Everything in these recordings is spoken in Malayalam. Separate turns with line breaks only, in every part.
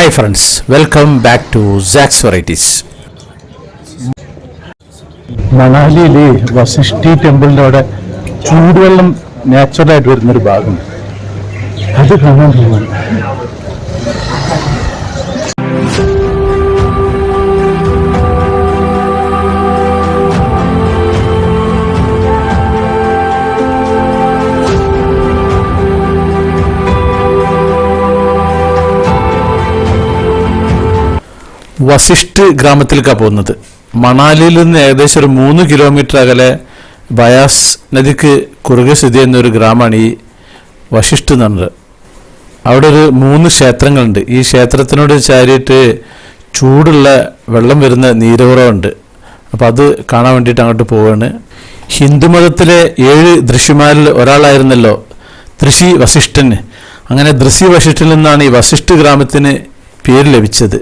Hi friends welcome back to Saks varieties
മണാലിയിൽ Vashisht ടെമ്പിളിന്റെ അവിടെ ചൂടുവെള്ളം നാച്ചുറലായിട്ട് വരുന്നൊരു ഭാഗമുണ്ട്. അത് കാണാൻ പോവാണ്
വസിഷ്ഠ് ഗ്രാമത്തിലേക്കാണ് പോകുന്നത്. മണാലിയിൽ നിന്ന് ഏകദേശം ഒരു മൂന്ന് കിലോമീറ്റർ അകലെ ബയാസ് നദിക്ക് കുറുകെ സ്ഥിതി ചെയ്യുന്ന ഒരു ഗ്രാമമാണ് ഈ വശിഷ്ഠ് എന്ന് പറഞ്ഞത്. അവിടെ ഒരു മൂന്ന് ക്ഷേത്രങ്ങളുണ്ട്. ഈ ക്ഷേത്രത്തിനോട് ചാരിയിട്ട് ചൂടുള്ള വെള്ളം വരുന്ന നീരുറവുണ്ട്. അപ്പോൾ അത് കാണാൻ വേണ്ടിയിട്ട് അങ്ങോട്ട് പോവുകയാണ് ഹിന്ദുമതത്തിലെ ഏഴ് ദൃശ്യമാരിൽ ഒരാളായിരുന്നല്ലോ ദൃശി വസിഷ്ഠന് അങ്ങനെ ദൃശി വശിഷ്ഠിൽ നിന്നാണ് ഈ വശിഷ്ഠ ഗ്രാമത്തിന് പേര് ലഭിച്ചത്.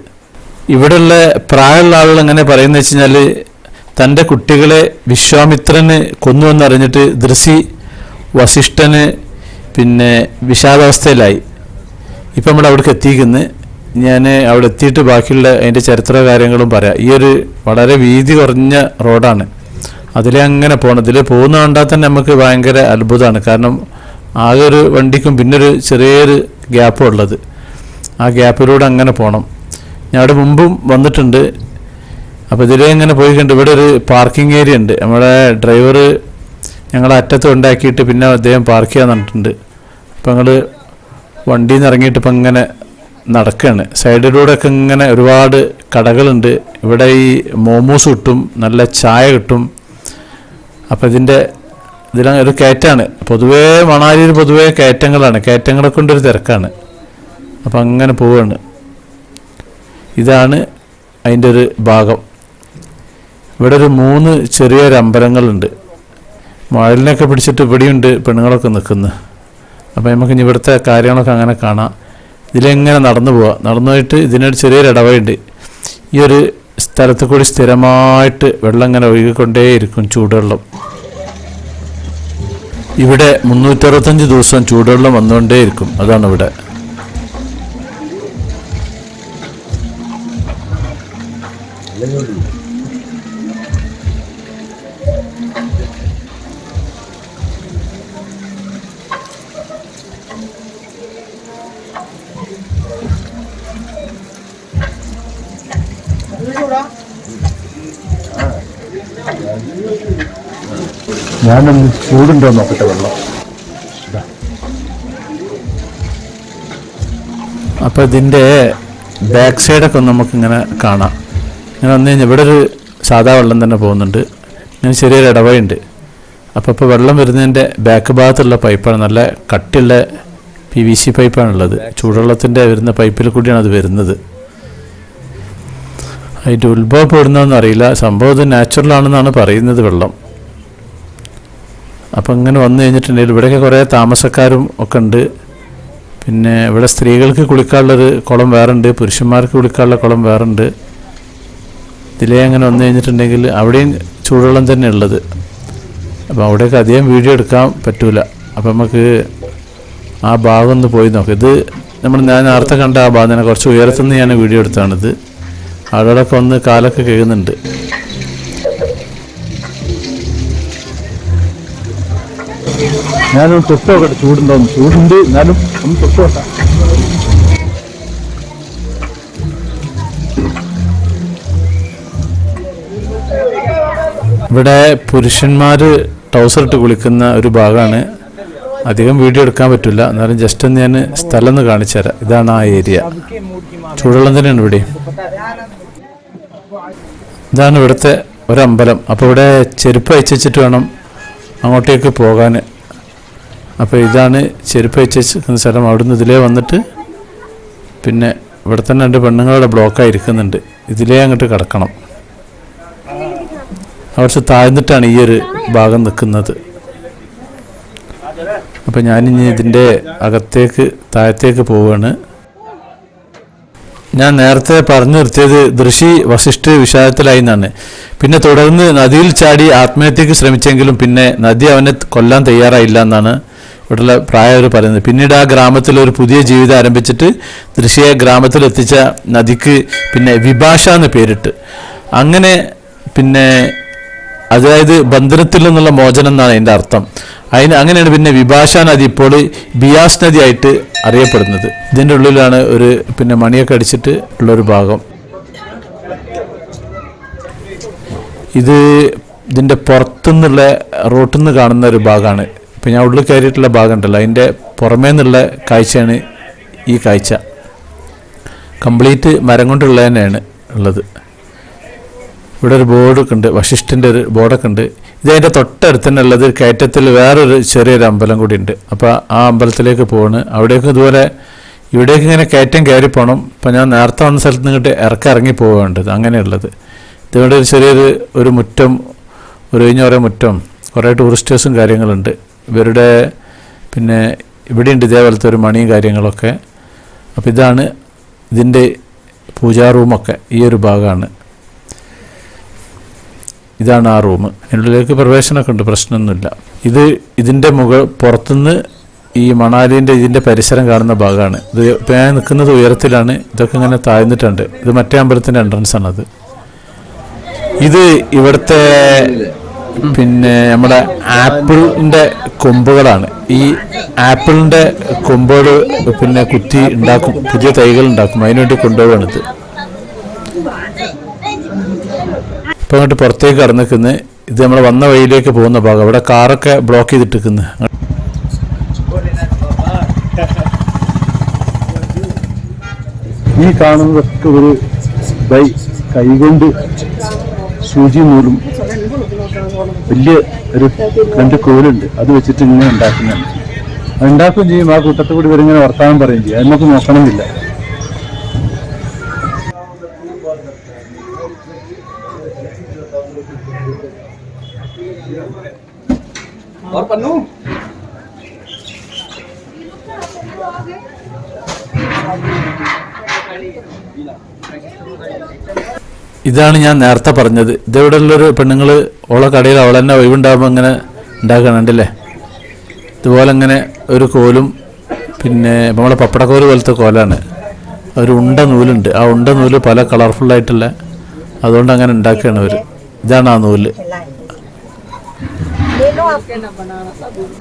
ഇവിടെയുള്ള പ്രായമുള്ള ആളുകൾ എങ്ങനെ പറയുന്ന വെച്ച് കഴിഞ്ഞാൽ തന്റെ കുട്ടികളെ വിശ്വാമിത്രന് കൊന്നുവെന്നറിഞ്ഞിട്ട് ദൃശി വസിഷ്ഠന് പിന്നെ വിഷാദാവസ്ഥയിലായി. ഇപ്പം നമ്മൾ അവിടേക്ക് എത്തിക്കുന്നു ഞാൻ അവിടെ എത്തിയിട്ട് ബാക്കിയുള്ള അതിന്റെ ചരിത്ര കാര്യങ്ങളും പറയാം. ഈ ഒരു വളരെ വീതി കുറഞ്ഞ റോഡാണ്. അതിലെ അങ്ങനെ പോകണം ഇതിൽ പോകുന്ന കണ്ടാൽ തന്നെ നമുക്ക് ഭയങ്കര അത്ഭുതമാണ്. കാരണം ആകെ ഒരു വണ്ടിക്കും പിന്നൊരു ചെറിയൊരു ഗ്യാപ്പുള്ളത് ആ ഗ്യാപ്പിലൂടെ അങ്ങനെ പോകണം ഞാൻ അവിടെ മുമ്പും വന്നിട്ടുണ്ട്. അപ്പോൾ ഇതിലേ ഇങ്ങനെ പോയി കണ്ട് ഇവിടെ ഒരു പാർക്കിംഗ് ഏരിയ ഉണ്ട്. നമ്മുടെ ഡ്രൈവർ ഞങ്ങളെ അറ്റത്ത് ഉണ്ടാക്കിയിട്ട് പിന്നെ അദ്ദേഹം പാർക്ക് ചെയ്യാൻ പറഞ്ഞിട്ടുണ്ട്. അപ്പോൾ ഞങ്ങൾ വണ്ടിയിൽ നിന്ന് ഇറങ്ങിയിട്ട് ഇപ്പം ഇങ്ങനെ നടക്കുകയാണ് സൈഡിലൂടെ ഒക്കെ ഇങ്ങനെ ഒരുപാട് കടകളുണ്ട്. ഇവിടെ ഈ മോമോസ് കിട്ടും നല്ല ചായ കിട്ടും. അപ്പോൾ ഇതിന്റെ ഇതിലങ്ങനെ ഒരു കയറ്റാണ് പൊതുവേ മണാലിയിൽ പൊതുവേ കയറ്റങ്ങളാണ്. കയറ്റങ്ങളെ കൊണ്ടൊരു തിരക്കാണ്. അപ്പോൾ അങ്ങനെ പോവുകയാണ് ഇതാണ് അതിന്റെ ഒരു ഭാഗം. ഇവിടെ ഒരു മൂന്ന് ചെറിയൊരു അമ്പലങ്ങളുണ്ട്. മഴലിനൊക്കെ പിടിച്ചിട്ട് ഇവിടെയുണ്ട് പെണ്ണുങ്ങളൊക്കെ നിൽക്കുന്നത് അപ്പോൾ നമുക്ക് ഇനി ഇവിടുത്തെ കാര്യങ്ങളൊക്കെ അങ്ങനെ കാണാം. ഇതിലെങ്ങനെ നടന്നു പോവാം? നടന്നു പോയിട്ട് ഇതിനൊരു ചെറിയൊരു ഇടവയുണ്ട് ഈ ഒരു സ്ഥലത്ത് കൂടി സ്ഥിരമായിട്ട് വെള്ളം ഇങ്ങനെ ഒഴുകിക്കൊണ്ടേയിരിക്കും ചൂടുവെള്ളം. ഇവിടെ മുന്നൂറ്ററുപത്തഞ്ച് ദിവസം ചൂടുവെള്ളം വന്നുകൊണ്ടേയിരിക്കും അതാണ് ഇവിടെ.
ഞാനൊന്ന് ചൂടുണ്ടോ നോക്കട്ടെ വെള്ളം.
അപ്പോൾ ഇതിന്റെ ബാക്ക് സൈഡൊക്കെ നമുക്കിങ്ങനെ കാണാം. ഇങ്ങനെ വന്നു കഴിഞ്ഞാൽ ഇവിടെ ഒരു സാധാ വെള്ളം തന്നെ പോകുന്നുണ്ട്. ഞാൻ ചെറിയൊരു ഇടവയുണ്ട് അപ്പോൾ ഇപ്പോൾ വെള്ളം വരുന്നതിന്റെ ബാക്ക് ഭാഗത്തുള്ള പൈപ്പാണ് നല്ല കട്ടിയുള്ള പി വി സി പൈപ്പാണുള്ളത് ചൂടുവെള്ളത്തിന്റെ വരുന്ന പൈപ്പിൽ കൂടിയാണ് അത് വരുന്നത്. അതിന്റെ ഉത്ഭവം പെടുന്നതെന്ന് അറിയില്ല. സംഭവം ഇത് നാച്ചുറൽ ആണെന്നാണ് പറയുന്നത് വെള്ളം. അപ്പം ഇങ്ങനെ വന്നു കഴിഞ്ഞിട്ടുണ്ടെങ്കിൽ ഇവിടെയൊക്കെ കുറേ താമസക്കാരും ഒക്കെ ഉണ്ട്. പിന്നെ ഇവിടെ സ്ത്രീകൾക്ക് കുളിക്കാനുള്ളൊരു കുളം വേറുണ്ട് പുരുഷന്മാർക്ക് കുളിക്കാനുള്ള കുളം വേറുണ്ട് ഇതിലേ അങ്ങനെ വന്നു കഴിഞ്ഞിട്ടുണ്ടെങ്കിൽ അവിടെയും ചൂടുവെള്ളം തന്നെ ഉള്ളത്. അപ്പോൾ അവിടെയൊക്കെ അധികം വീഡിയോ എടുക്കാൻ പറ്റൂല. അപ്പം നമുക്ക് ആ ഭാഗം ഒന്ന് പോയി നോക്കാം. ഇത് നമ്മൾ ഞാൻ നേരത്തെ കണ്ട ആ ഭാഗം തന്നെ. കുറച്ച് ഉയരത്തുനിന്ന് ഞാൻ വീഡിയോ എടുത്താണിത് അവിടെയൊക്കെ ഒന്ന് കാലൊക്കെ കേൾക്കുന്നുണ്ട്.
ഞാനൊന്ന് തൊട്ട് നോക്കട്ടെ. ചൂടുണ്ടോ ചൂടുണ്ട്. എന്നാലും ഒന്ന് നോക്കാം.
ഇവിടെ പുരുഷന്മാർ ട്രൗസർ ഇട്ട് കുളിക്കുന്ന ഒരു ഭാഗമാണ് അധികം വീഡിയോ എടുക്കാൻ പറ്റില്ല എന്നാലും ജസ്റ്റ് ഒന്ന് ഞാൻ സ്ഥലം ഒന്ന് കാണിച്ചു തരാം ഇതാണ് ആ ഏരിയ ചൂടുവെള്ളം തന്നെയാണ് ഇവിടെ. ഇതാണ് ഇവിടുത്തെ ഒരമ്പലം. അപ്പോൾ ഇവിടെ ചെരുപ്പ് അയച്ചിട്ട് വേണം അങ്ങോട്ടേക്ക് പോകാൻ അപ്പോൾ ഇതാണ് ചെരുപ്പ് അയച്ചിരിക്കുന്ന സ്ഥലം. അവിടുന്ന് ഇതിലേ വന്നിട്ട് പിന്നെ ഇവിടെ തന്നെ രണ്ട് പെണ്ണുങ്ങളുടെ ബ്ലോക്കായിരിക്കുന്നുണ്ട് ഇതിലേ അങ്ങോട്ട് കിടക്കണം. കുറച്ച് താഴ്ന്നിട്ടാണ് ഈ ഒരു ഭാഗം നിൽക്കുന്നത്. അപ്പം ഞാനിനി ഇതിന്റെ അകത്തേക്ക് താഴത്തേക്ക് പോവുകയാണ് ഞാൻ നേരത്തെ പറഞ്ഞു നിർത്തിയത് ദൃശി വശിഷ്ഠ വിഷാദത്തിലായി എന്നാണ്. പിന്നെ തുടർന്ന് നദിയിൽ ചാടി ആത്മഹത്യക്ക് ശ്രമിച്ചെങ്കിലും പിന്നെ നദി അവനെ കൊല്ലാൻ തയ്യാറായില്ല എന്നാണ് ഇവിടെയുള്ള പ്രായവർ പറയുന്നത്. പിന്നീട് ആ ഗ്രാമത്തിൽ ഒരു പുതിയ ജീവിതം ആരംഭിച്ചിട്ട് ദൃശിയെ ഗ്രാമത്തിൽ എത്തിച്ച നദിക്ക് പിന്നെ വിഭാഷ എന്ന് പേരിട്ട്. അങ്ങനെ പിന്നെ അതായത് ബന്ധനത്തിൽ നിന്നുള്ള മോചനം എന്നാണ് അതിന്റെ അർത്ഥം. അതിന് അങ്ങനെയാണ് പിന്നെ വിഭാഷ നദി ഇപ്പോൾ ബിയാസ് നദി ആയിട്ട് അറിയപ്പെടുന്നത്. ഇതിന്റെ ഉള്ളിലാണ് ഒരു പിന്നെ മണിയൊക്കെ അടിച്ചിട്ട് ഉള്ളൊരു ഭാഗം. ഇത് ഇതിന്റെ പുറത്തുനിന്നുള്ള റോട്ടിൽ നിന്ന് കാണുന്ന ഒരു ഭാഗമാണ്. ഇപ്പം ഞാൻ ഉള്ളിൽ കയറിയിട്ടുള്ള ഭാഗം ഉണ്ടല്ലോ അതിന്റെ പുറമേ നിന്നുള്ള കാഴ്ചയാണ് ഈ കാഴ്ച. കംപ്ലീറ്റ് മരം കൊണ്ടുള്ള തന്നെയാണ് ഉള്ളത്. ഇവിടെ ഒരു ബോർഡൊക്കെ ഉണ്ട് വശിഷ്ഠന്റെ ഒരു ബോർഡൊക്കെ ഉണ്ട്. ഇത് അതിന്റെ തൊട്ടടുത്ത് തന്നെ ഉള്ളത് കയറ്റത്തിൽ വേറൊരു ചെറിയൊരു അമ്പലം കൂടി ഉണ്ട്. അപ്പോൾ ആ അമ്പലത്തിലേക്ക് പോവാണ്. അവിടേക്ക് ഇതുപോലെ ഇവിടേക്ക് ഇങ്ങനെ കയറ്റം കയറി പോകണം അപ്പം ഞാൻ നേരത്തെ വന്ന സ്ഥലത്ത് നിന്നിട്ട് ഇറക്കി ഇറങ്ങി പോവേണ്ടത് അങ്ങനെയുള്ളത്. ഇതിവിടെ ഒരു ചെറിയൊരു ഒരു മുറ്റം ഒരു കഴിഞ്ഞ കുറേ മുറ്റം കുറേ ടൂറിസ്റ്റേഴ്സും കാര്യങ്ങളുണ്ട്. ഇവരുടെ പിന്നെ ഇവിടെയുണ്ട് ഇതേപോലത്തെ ഒരു മണിയും കാര്യങ്ങളൊക്കെ. അപ്പോൾ ഇതാണ് ഇതിന്റെ പൂജാ റൂമൊക്കെ ഈ ഒരു ഭാഗമാണ് ഇതാണ് ആ റൂം. അതിനുള്ളിലേക്ക് പ്രവേശനമൊക്കെ ഉണ്ട് പ്രശ്നമൊന്നുമില്ല. ഇത് ഇതിന്റെ മുകൾ പുറത്തുനിന്ന് ഈ മണാലിന്റെ ഇതിന്റെ പരിസരം കാണുന്ന ഭാഗമാണ്. ഇത് ഞാൻ നിൽക്കുന്നത് ഉയരത്തിലാണ്. ഇതൊക്കെ ഇങ്ങനെ താഴ്ന്നിട്ടുണ്ട്. ഇത് മറ്റേ അമ്പലത്തിന്റെ എൻട്രൻസ് ആണത്. ഇത് ഇവിടുത്തെ പിന്നെ നമ്മുടെ ആപ്പിളിന്റെ കൊമ്പുകളാണ്. ഈ ആപ്പിളിന്റെ കൊമ്പുകൾ പിന്നെ കുത്തി ഉണ്ടാക്കും പുതിയ തൈകൾ ഉണ്ടാക്കും. അതിനുവേണ്ടി കൊണ്ടുപോവാണിത്. ഇപ്പം അങ്ങോട്ട് പുറത്തേക്ക് കടന്നിക്കുന്നത് ഇത് നമ്മൾ വന്ന വഴിയിലേക്ക് പോകുന്ന ഭാഗം. അവിടെ കാറൊക്കെ ബ്ലോക്ക് ചെയ്തിട്ടിരിക്കുന്നത്
ഈ കാണുന്നതൊക്കെ ഒരു ബൈ കൈകൊണ്ട് സൂചി നൂലും വലിയ ഒരു രണ്ട് കോലുണ്ട്. അത് വെച്ചിട്ട് ഇങ്ങനെ ഉണ്ടാക്കുന്നതാണ്. ഉണ്ടാക്കുകയും ചെയ്യും. ആ കൂട്ടത്തിൽ കൂടി ഇവരിങ്ങനെ വർത്താനം പറയുകയും ചെയ്യും. അത് നമുക്ക് നോക്കണമെന്നില്ല.
और पन्नू
ഇതാണ് ഞാൻ നേരത്തെ പറഞ്ഞത് ഇതിവിടെ ഉള്ളൊരു പെണ്ണുങ്ങൾ ഓളെ കടയിൽ അവൾ തന്നെ ഒഴിവുണ്ടാകുമ്പോൾ ഇങ്ങനെ ഉണ്ടാക്കണുണ്ടല്ലേ ഇതുപോലെ ഇങ്ങനെ ഒരു കോലും പിന്നെ നമ്മളെ പപ്പടക്കോല് പോലത്തെ കോലാണ് ഒരു ഉണ്ട നൂലുണ്ട് ആ ഉണ്ട നൂല് പല കളർഫുള്ളായിട്ടുള്ള അതുകൊണ്ട് അങ്ങനെ ഉണ്ടാക്കുകയാണ് അവർ ഇതാണ് ആ നൂല്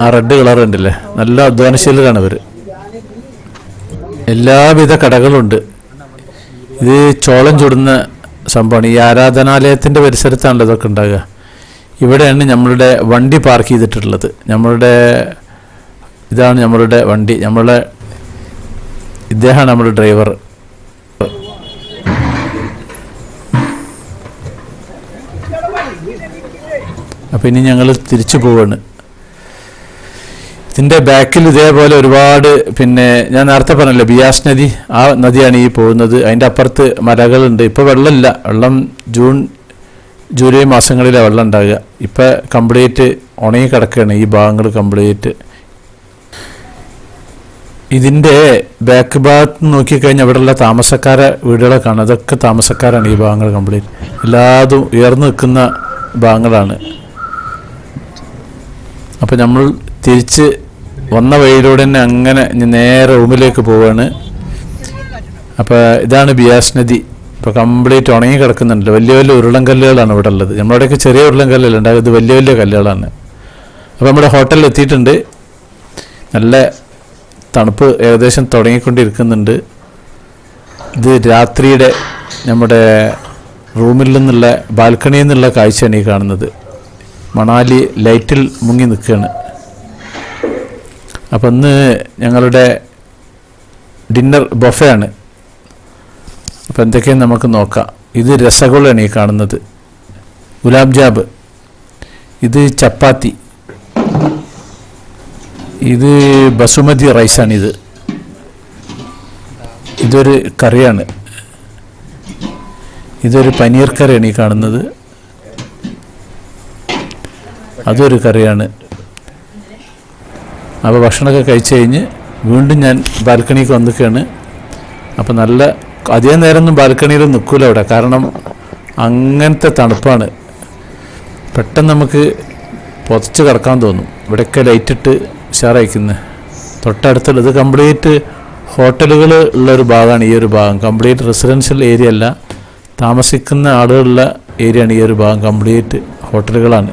ആ റെഡ് കളർ ഉണ്ടല്ലേ? നല്ല അധ്വാനശീലരാണ് ഇവർ എല്ലാവിധ കടകളുണ്ട്. ഇത് ചോളം ചുടുന്ന സംഭവമാണ്. ഈ ആരാധനാലയത്തിന്റെ പരിസരത്താണല്ലോ ഇതൊക്കെ ഉണ്ടാകുക ഇവിടെയാണ് നമ്മളുടെ വണ്ടി പാർക്ക് ചെയ്തിട്ടുള്ളത്. നമ്മളുടെ ഇതാണ് നമ്മളുടെ വണ്ടി. നമ്മളെ ഇദ്ദേഹമാണ് നമ്മുടെ ഡ്രൈവർ. അപ്പോൾ ഇനി ഞങ്ങൾ തിരിച്ചു പോവാണ്. ഇതിന്റെ ബാക്കിൽ ഇതേപോലെ ഒരുപാട് പിന്നെ ഞാൻ നേരത്തെ പറഞ്ഞല്ലോ ബിയാസ് നദി ആ നദിയാണ് ഈ പോകുന്നത്. അതിന്റെ അപ്പുറത്ത് മലകളുണ്ട്. ഇപ്പോൾ വെള്ളമില്ല. വെള്ളം ജൂൺ ജൂലൈ മാസങ്ങളിലാണ് വെള്ളം ഉണ്ടാകുക ഇപ്പോൾ കംപ്ലീറ്റ് ഉണങ്ങി കിടക്കുകയാണ് ഈ ഭാഗങ്ങൾ കംപ്ലീറ്റ് ഇതിന്റെ ബാക്ക് ഭാഗത്ത് നോക്കിക്കഴിഞ്ഞാൽ അവിടെയുള്ള താമസക്കാരെ വീടുകളെ കാണാം. അതൊക്കെ താമസക്കാരാണ് ഈ ഭാഗങ്ങൾ കംപ്ലീറ്റ് എല്ലാതും ഉയർന്നു നിൽക്കുന്ന ഭാഗങ്ങളാണ്. അപ്പോൾ നമ്മൾ തിരിച്ച് വന്ന വഴിയിലൂടെ തന്നെ അങ്ങനെ നേരെ റൂമിലേക്ക് പോവാണ്. അപ്പോൾ ഇതാണ് ബിയാസ് നദി. ഇപ്പോൾ കംപ്ലീറ്റ് ഉണങ്ങി കിടക്കുന്നുണ്ട് വലിയ വലിയ ഉരുളൻ കല്ലുകളാണ് ഇവിടെ ഉള്ളത്. നമ്മളവിടെയൊക്കെ ചെറിയ ഉരുളൻ കല്ലല്ല ഉണ്ടാകും ഇത് വലിയ വലിയ കല്ലുകളാണ്. അപ്പോൾ നമ്മുടെ ഹോട്ടലിൽ എത്തിയിട്ടുണ്ട്. നല്ല തണുപ്പ് ഏകദേശം തുടങ്ങിക്കൊണ്ടിരിക്കുന്നുണ്ട്. ഇത് രാത്രിയുടെ നമ്മുടെ റൂമിൽ നിന്നുള്ള ബാൽക്കണിയിൽ നിന്നുള്ള കാഴ്ചയാണ് ഈ കാണുന്നത്. മണാലി ലൈറ്റിൽ മുങ്ങി നിൽക്കുകയാണ്. അപ്പം ഇന്ന് ഞങ്ങളുടെ ഡിന്നർ ബൊഫയാണ്. അപ്പം എന്തൊക്കെയാണ് നമുക്ക് നോക്കാം. ഇത് രസഗുളയാണ് ഈ കാണുന്നത്. ഗുലാബ് ജാബ്. ഇത് ചപ്പാത്തി. ഇത് ബസുമതി റൈസാണ് ഇത്. ഇതൊരു കറിയാണ്. ഇതൊരു പനീർ കറിയാണ് ഈ കാണുന്നത്. അതൊരു കറിയാണ്. അപ്പോൾ ഭക്ഷണമൊക്കെ കഴിച്ച് കഴിഞ്ഞ് വീണ്ടും ഞാൻ ബാൽക്കണിക്ക് വന്നിക്കുകയാണ് അപ്പോൾ നല്ല അധികം നേരമൊന്നും ബാൽക്കണിയിൽ നിൽക്കില്ല അവിടെ. കാരണം അങ്ങനത്തെ തണുപ്പാണ്. പെട്ടെന്ന് നമുക്ക് പുതച്ച് കിടക്കാൻ തോന്നും. ഇവിടെയൊക്കെ ലൈറ്റിട്ട് ഉഷാറായിക്കുന്നത് തൊട്ടടുത്തുള്ള ഇത് കംപ്ലീറ്റ് ഹോട്ടലുകൾ ഉള്ളൊരു ഭാഗമാണ് ഈ ഒരു ഭാഗം. കംപ്ലീറ്റ് റെസിഡൻഷ്യൽ ഏരിയ അല്ല. താമസിക്കുന്ന ആളുകളുള്ള ഏരിയയാണ് ഈ ഒരു ഭാഗം. കംപ്ലീറ്റ് ഹോട്ടലുകളാണ്.